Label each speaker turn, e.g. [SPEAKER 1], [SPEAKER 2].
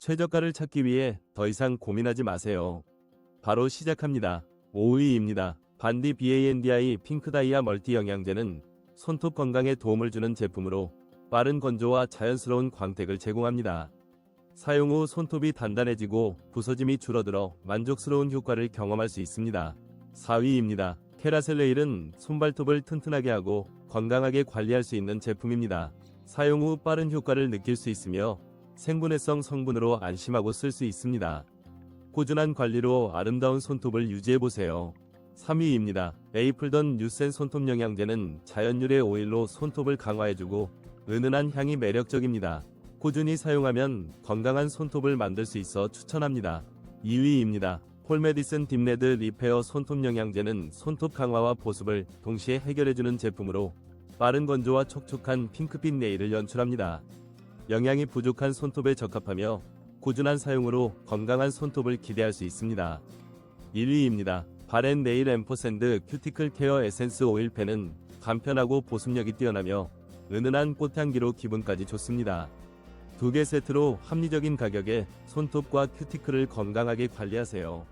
[SPEAKER 1] 최저가를 찾기 위해 더 이상 고민하지 마세요. 바로 시작합니다. 5위입니다. 반디 BANDI 핑크 다이아 멀티 영양제는 손톱 건강에 도움을 주는 제품으로 빠른 건조와 자연스러운 광택을 제공합니다. 사용 후 손톱이 단단해지고 부서짐이 줄어들어 만족스러운 효과를 경험할 수 있습니다. 4위입니다. 케라셀레일은 손발톱을 튼튼하게 하고 건강하게 관리할 수 있는 제품입니다. 사용 후 빠른 효과를 느낄 수 있으며 생분해성 성분으로 안심하고 쓸 수 있습니다. 꾸준한 관리로 아름다운 손톱을 유지해보세요. 3위입니다. 에이플던 뉴센 손톱 영양제는 자연 유래 오일로 손톱을 강화해주고 은은한 향이 매력적입니다. 꾸준히 사용하면 건강한 손톱을 만들 수 있어 추천합니다. 2위입니다. 폴메디슨 딥레드 리페어 손톱 영양제는 손톱 강화와 보습을 동시에 해결해주는 제품으로 빠른 건조와 촉촉한 핑크빛 네일을 연출합니다. 영양이 부족한 손톱에 적합하며 꾸준한 사용으로 건강한 손톱을 기대할 수 있습니다. 1위입니다. 바렌 네일 앰퍼샌드 큐티클 케어 에센스 오일펜은 간편하고 보습력이 뛰어나며 은은한 꽃향기로 기분까지 좋습니다. 두 개 세트로 합리적인 가격에 손톱과 큐티클을 건강하게 관리하세요.